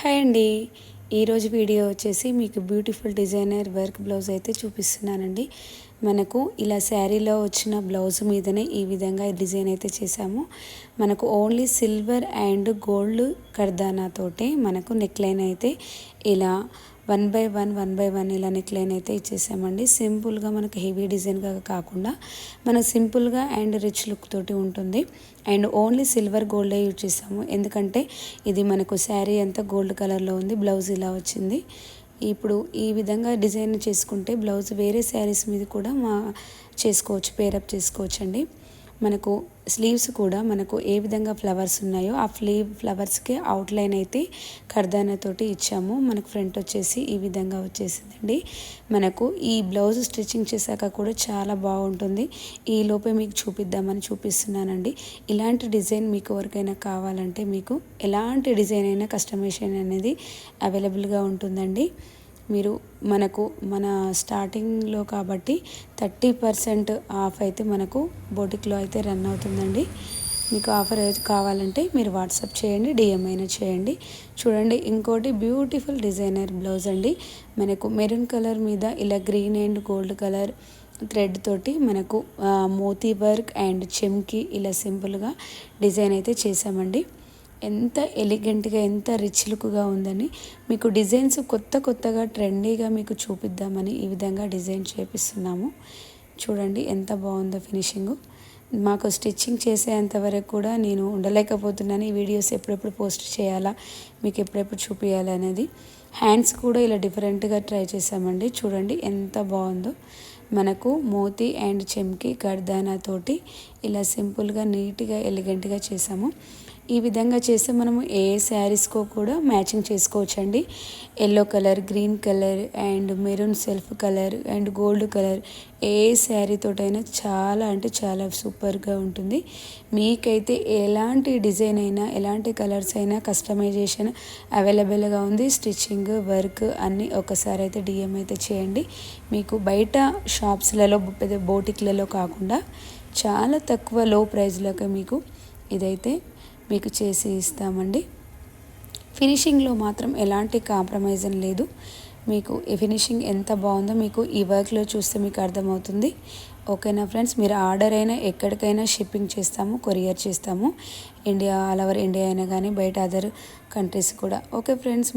Hi అండి. ఈరోజు video వచ్చేసి మీకు బ్యూటిఫుల్ డిజైనర్ వర్క్ బ్లౌజ్ అయితే చూపిస్తున్నానండి. మనకు ఇలా శారీలో వచ్చిన బ్లౌజ్ మీదనే ఈ విధంగా డిజైన్ అయితే చేసాము మనకు ఓన్లీ సిల్వర్ అండ్ గోల్డ్ కర్దానాతోటే మనకు నెక్లైన్ అయితే ఇలా one by one one by one ఇలా నెక్లైన్ అయితే ఇచ్చేసామండి. సింపుల్గా మనకు హెవీ డిజైన్గా కాకుండా మనకు సింపుల్గా అండ్ రిచ్ లుక్ తోటి ఉంటుంది. అండ్ ఓన్లీ సిల్వర్ గోల్డే యూజ్ చేసాము. ఎందుకంటే ఇది మనకు శారీ అంతా గోల్డ్ కలర్లో ఉంది బ్లౌజ్ ఇలా వచ్చింది. ఇప్పుడు ఈ విధంగా డిజైన్ చేసుకుంటే బ్లౌజ్ వేరే శారీస్ మీద కూడా మా చేసుకోవచ్చు పేరప్ చేసుకోవచ్చు అండి మనకు స్లీవ్స్ కూడా మనకు ఏ విధంగా ఫ్లవర్స్ ఉన్నాయో ఆ ఫ్లీవ్ ఫ్లవర్స్కి అవుట్లైన్ అయితే కర్దానతోటి ఇచ్చాము. మనకు ఫ్రంట్ వచ్చేసి ఈ విధంగా వచ్చేసిందండి. మనకు ఈ బ్లౌజ్ స్టిచ్చింగ్ చేశాక కూడా చాలా బాగుంటుంది. ఈ లోపే మీకు చూపిద్దామని చూపిస్తున్నానండి. ఇలాంటి డిజైన్ మీకు ఎవరికైనా కావాలంటే మీకు ఎలాంటి డిజైన్ అయినా కస్టమైజేషన్ అనేది అవైలబుల్గా ఉంటుందండి. మీరు మనకు మన స్టార్టింగ్లో కాబట్టి థర్టీ పర్సెంట్ ఆఫ్ అయితే మనకు బోటిక్లో అయితే రన్ అవుతుందండి. మీకు ఆఫర్ కావాలంటే మీరు వాట్సాప్ చేయండి డిఎం అయినా చేయండి. చూడండి ఇంకోటి బ్యూటిఫుల్ డిజైనర్ బ్లౌజ్ అండి. మనకు మెరూన్ కలర్ మీద ఇలా green and gold colour thread తోటి మనకు మోతీ వర్క్ అండ్ చెమ్కి ఇలా సింపుల్గా డిజైన్ అయితే చేసామండి ఎంత ఎలిగెంట్గా ఎంత రిచ్ లుక్గా ఉందని మీకు డిజైన్స్ కొత్త కొత్తగా ట్రెండీగా మీకు చూపిద్దామని ఈ విధంగా డిజైన్ చేపిస్తున్నాము. చూడండి ఎంత బాగుందో ఫినిషింగ్ మాకు స్టిచ్చింగ్ చేసేంత వరకు కూడా నేను ఉండలేకపోతున్నాను. ఈ వీడియోస్ ఎప్పుడెప్పుడు పోస్ట్ చేయాలా మీకు ఎప్పుడెప్పుడు చూపించాలి అనేది. హ్యాండ్స్ కూడా ఇలా డిఫరెంట్గా ట్రై చేసామండి చూడండి ఎంత బాగుందో. మనకు మోతి అండ్ చెమ్కి గర్దానాతోటి ఇలా సింపుల్గా నీట్గా ఎలిగెంట్గా చేసాము ఈ విధంగా చేస్తే మనము ఏ శారీస్కో కూడా మ్యాచింగ్ చేసుకోవచ్చండి. Yellow colour green colour and maroon self colour and gold colour ఏ శారీతోటైనా చాలా అంటే చాలా సూపర్గా ఉంటుంది. మీకైతే ఎలాంటి డిజైన్ అయినా ఎలాంటి కలర్స్ అయినా కస్టమైజేషన్ అవైలబుల్గా ఉంది. స్టిచ్చింగ్ వర్క్ అన్నీ ఒకసారి అయితే డిఎం అయితే చేయండి. మీకు బయట షాప్స్లలో పెద్ద బోటిక్లలో కాకుండా చాలా తక్కువ లో ప్రైజ్లోకి మీకు ఇదైతే మీకు చేసి ఇస్తామండి. ఫినిషింగ్లో మాత్రం ఎలాంటి కాంప్రమైజ్ లేదు. మీకు ఈ ఫినిషింగ్ ఎంత బాగుందో మీకు ఈ వర్క్లో చూస్తే మీకు అర్థమవుతుంది. ఓకేనా ఫ్రెండ్స్? మీరు ఆర్డర్ అయినా ఎక్కడికైనా షిప్పింగ్ చేస్తాము కొరియర్ చేస్తాము. ఇండియా ఆల్ ఓవర్ ఇండియా అయినా కానీ బయట అదర్ కంట్రీస్ కూడా. Okay friends?